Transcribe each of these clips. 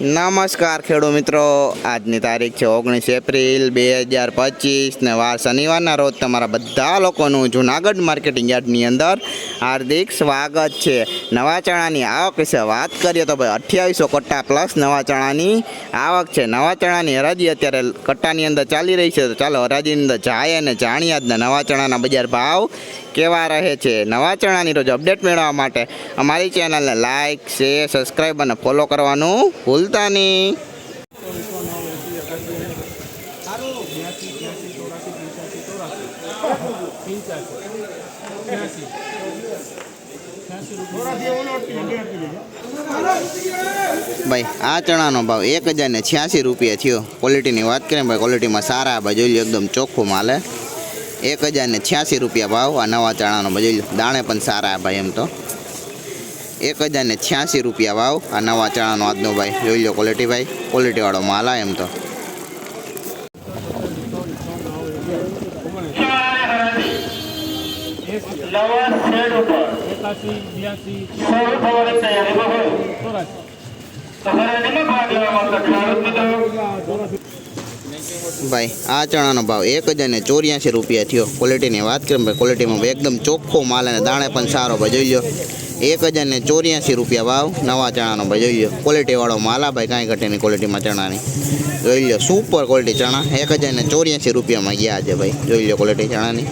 નમસ્કાર ખેડૂત મિત્રો. આજની તારીખ છે ઓગણીસ એપ્રિલ બે હજાર પચીસ ને વાર શનિવારના રોજ તમારા બધા લોકોનું જુનાગઢ માર્કેટિંગ યાર્ડની અંદર હાર્દિક સ્વાગત છે. નવા ચણાની આવક વિશે વાત કરીએ તો ભાઈ અઠ્યાવીસો કટ્ટા પ્લસ નવા ચણાની આવક છે. નવા ચણાની હરાજી અત્યારે કટ્ટાની અંદર ચાલી રહી છે. તો ચાલો હરાજીની અંદર જાય અને જાણીએ આજના નવા ચણાના બજાર ભાવ કેવા રહે છે? નવા ચણાની રોજ અપડેટ મેળવવા માટે અમારી ચેનલને લાઇક શેર સબસ્ક્રાઈબ અને ફોલો કરવાનું ભૂલતા નહીં. ભાઈ, આ ચણાનો ભાવ એક હજાર ને છ્યાસી રૂપિયા થયો. ક્વોલિટીની વાત કરીએ ભાઈ ક્વોલિટીમાં સારા ભાઈ જોઈ લો એકદમ ચોખ્ખું માલે એક હજાર ને છ્યાસી રૂપિયા ભાવ, આ નવા ચણાનો બજેલ. દાણે પણ સારા ભાઈ એમ તો. એક હજાર ને છ્યાસી રૂપિયા ભાવ, આ નવા ચણાનો આજનો ભાઈ. જોઈ લો ક્વોલિટી ભાઈ. ક્વોલિટીવાળો માલ એમ તો. તૈયારી ભાઈ, આ ચણાનો ભાવ એક હજાર ને ચોર્યાસી રૂપિયા થયો. ક્વોલિટીની વાત કરીએ ભાઈ ક્વોલિટીમાં એકદમ ચોખ્ખો માલ અને દાણે પણ સારો ભાઈ, જોઈ લો એક હજાર ને ચોર્યાસી રૂપિયા ભાવ, નવા ચણાનો ભાઈ, જોઈ લો ક્વોલિટીવાળો માલ ભાઈ, કાંઈ ઘટેની ક્વોલિટીમાં ચણાની. જોઈ લો સુપર ક્વોલિટી ચણા. એક હજાર ને ચોર્યાસી રૂપિયામાં ગયા છે ભાઈ, જોઈ લો ક્વોલિટી ચણાની.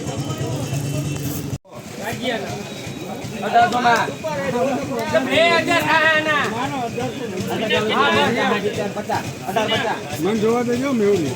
જોવા દેજો મેવની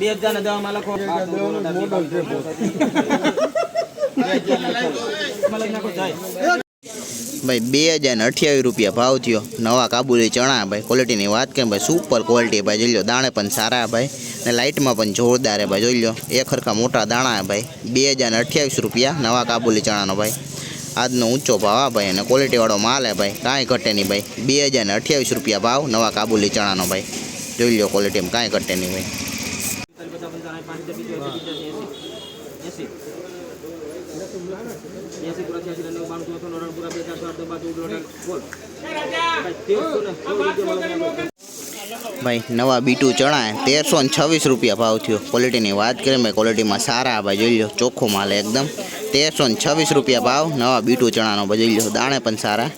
બે હજાર ને દવામાં લખો મોડલ છે ભાઈ, બે હજાર ને અઠ્યાવીસ રૂપિયા ભાવ થયો. નવા કાબુલી ચણા, ભાઈ ક્વોલિટીની વાત કરીએ ભાઈ સુપર ક્વોલિટી ભાઈ, જોઈ લો દાણે પણ સારા ભાઈ ને લાઇટમાં પણ જોરદાર હે ભાઈ, જોઈ લો એક ખરખા મોટા દાણા હે ભાઈ, બે હજાર ને અઠ્યાવીસ રૂપિયા નવા કાબુલી ચણાનો ભાઈ. આજનો ઊંચો ભાવ આ ભાઈ, અને ક્વોલિટીવાળો માલ હે ભાઈ, કાંઈ ઘટે નહીં ભાઈ, બે હજાર ને અઠ્યાવીસ રૂપિયા ભાવ નવા કાબુલી ચણાનો ભાઈ. જોઈ લો ક્વોલિટીમાં કાંઈ ઘટે નહીં ભાઈ ભાઈ, નવા બીટું ચણા તેરસો ને છવ્વીસ રૂપિયા ભાવ થયો. ક્વોલિટીની વાત કરીએ, ભાઈ ક્વોલિટીમાં સારા, ભાઈ, જોઈ લો, ચોખ્ખો માલ એકદમ. તેરસો ને છવ્વીસ રૂપિયા ભાવ, નવા બીટું ચણાનો, ભાઈ, જોઈ લો, દાણે પણ સારા.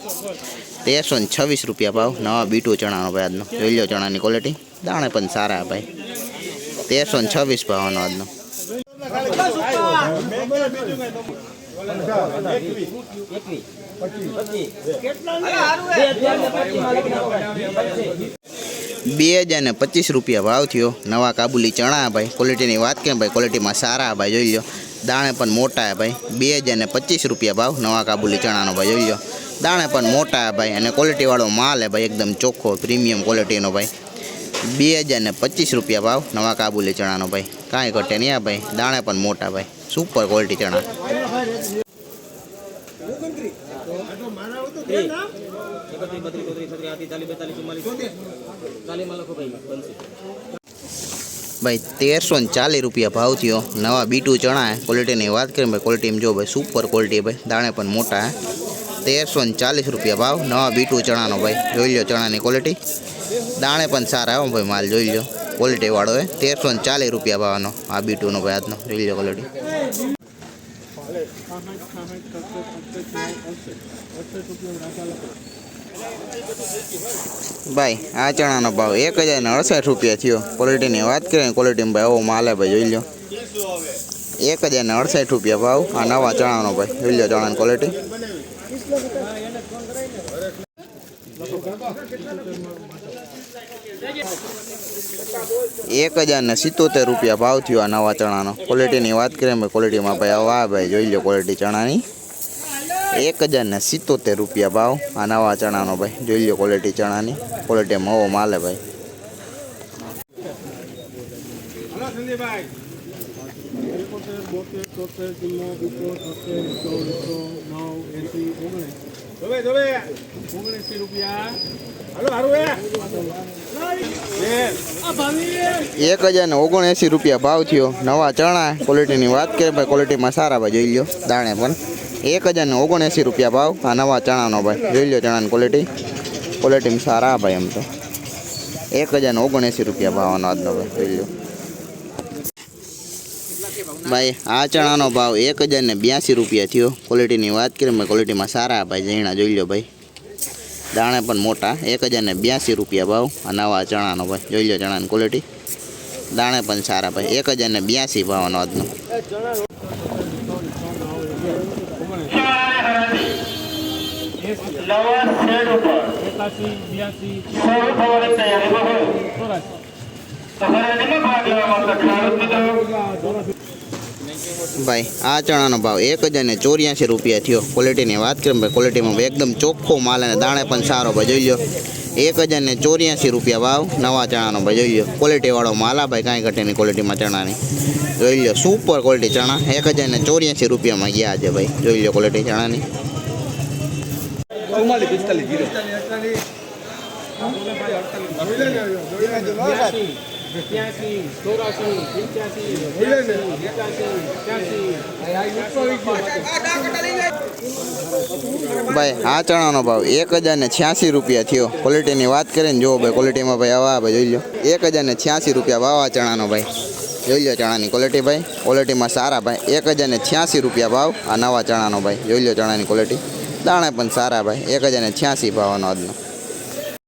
તેરસો ને છવ્વીસ રૂપિયા ભાવ, નવા બીટું ચણાનો ભાઈ આજનો. જોઈ લો ચણાની ક્વોલિટી દાણે પણ સારા ભાઈ. તેરસો ને છવ્વીસ ભાવનો આજનો. બે હજાર ને પચીસ રૂપિયા ભાવ થયો. નવા કાબુલી ચણા ભાઈ. ક્વોલિટીની વાત કેમ ભાઈ? ક્વોલિટીમાં સારા ભાઈ, જોઈ લો દાણે પણ મોટા ભાઈ. બે હજાર ને પચીસ રૂપિયા ભાવ નવા કાબુલી ચણાનો ભાઈ, જોઈ લો દાણે પણ મોટા ભાઈ. અને ક્વોલિટીવાળો માલ હે ભાઈ, એકદમ ચોખ્ખો પ્રીમિયમ ક્વોલિટીનો ભાઈ. બે હજાર ને પચીસ રૂપિયા ભાવ. નવા કાબુલી ચણાનો ભાઈ. કાંઈ ઘટે નહીં આ ભાઈ. દાણે પણ મોટા ભાઈ. સુપર ક્વોલિટી ચણા. ભાઈ, તેરસો ને ચાલીસ રૂપિયા ભાવ થયો. નવા બીટું ચણા હે. ક્વોલિટીની વાત કરીએ ભાઈ ક્વોલિટીમાં જો ભાઈ સુપર ક્વોલિટી ભાઈ. દાણે પણ મોટા હે. તેરસો ને ચાલીસ રૂપિયા ભાવ. નવા બીટું ચણાનો ભાઈ. જોઈ લો ચણાની ક્વોલિટી દાણે પણ સારા હો ભાઈ, માલ જોઈ લો ક્વોલિટી વાળો એ તેરસો ને ચાલીસ રૂપિયા ભાવનો. આ બીટુનો ભાઈ આજનો. જોઈ લો ક્વોલિટી ભાઈ, આ ચણાનો ભાવ એક હજાર ને અડસઠ રૂપિયા થયો. ક્વોલિટીની વાત કરીએ ક્વોલિટીમાં ભાઈ આવો માલ ભાઈ, જોઈ લો એક હજાર ને અડસઠ રૂપિયા ભાવ. આ નવા ચણાનો ભાઈ. જોઈ લો ચણાની ક્વોલિટી એક હજાર ને સિત્તોતેર રૂપિયા ભાવ થયો આ નવા ચણાનો ક્વોલિટીની વાત કરીએ ભાઈ ક્વોલિટીમાં ભાઈ વાહ ભાઈ જોઈ લો ક્વોલિટી ચણાની એક હજાર ને સિત્તોતેર રૂપિયા ભાવ આ નવા ચણાનો ભાઈ જોઈ લો ક્વોલિટી ચણાની ક્વોલિટી મવો માલે ભાઈ ઓગણીસ રૂપિયા એક હજાર ને ઓગણએંસી રૂપિયા ભાવ થયો. નવા ચણા ક્વોલિટીની વાત કરીએ, ભાઈ ક્વોલિટીમાં સારા ભાઈ, જોઈ લો દાણે પણ. એક હજાર ને ઓગણએંસી રૂપિયા ભાવ, આ નવા ચણાનો ભાઈ, જોઈ લો ચણાની ક્વોલિટી ક્વોલિટીમાં સારા ભાઈ એમ તો. એક હજાર ને ઓગણએંસી રૂપિયા ભાવનો આજનો ભાઈ, જોઈ લો ભાઈ, આ ચણાનો ભાવ એક હજાર ને બ્યાસી રૂપિયા થયો. ક્વોલિટીની વાત કરીએ, ભાઈ ક્વોલિટીમાં સારા ભાઈ, ઝીણા, જોઈ લો ભાઈ. દાણે પણ મોટા. એક હજાર ને બ્યાસી રૂપિયા ભાવ. આ નવા ચણાનો ભાઈ. જોઈ લો ચણાની ક્વોલિટી દાણે પણ સારા ભાઈ. એક હજાર ને બ્યાસી ભાવનો આજનો. નવા ભાઈ, આ ચણાનો ભાવ એક હજાર ને ચોર્યાસી રૂપિયા થયો. ક્વોલિટીની વાત કરીએ ભાઈ ક્વોલિટીમાં એકદમ ચોખ્ખો માલ અને દાણે પણ સારો ભાઈ, જોઈ લો એક હજાર ને ચોર્યાસી રૂપિયા ભાવ, નવા ચણાનો ભાઈ, જોઈ લો ક્વોલિટીવાળો માલ આ ભાઈ, કાંઈ ઘટેની ક્વોલિટીમાં ચણાની. જોઈ લો સુપર ક્વોલિટી ચણા. એક હજાર ને ચોર્યાસી રૂપિયામાં ગયા છે ભાઈ, જોઈ લો ક્વોલિટી ચણાની. બ્યાસી ત્યાસી ચોરાસી પંચ્યાસી એકાસી એકાસી ત્યાસી ભાઈ આ ચણાનો ભાવ એક હજાર ને છ્યાસી રૂપિયા થયો. ક્વોલિટીની વાત કરીએ ને જો ભાઈ ક્વોલિટીમાં ભાઈ આવા ભાઈ જોઈ લો. એક હજાર ને છ્યાસી રૂપિયા ભાવ આ ચણાનો ભાઈ. જોઈ લો ચણાની ક્વોલિટી ભાઈ. ક્વોલિટીમાં સારા ભાઈ. એક હજાર ને છ્યાસી રૂપિયા ભાવ આ નવા ચણાનો ભાઈ. જોઈ લો ચણાની ક્વોલિટી દાણે પણ સારા ભાઈ. એક હજાર ને છ્યાસી ભાવનો આજનો.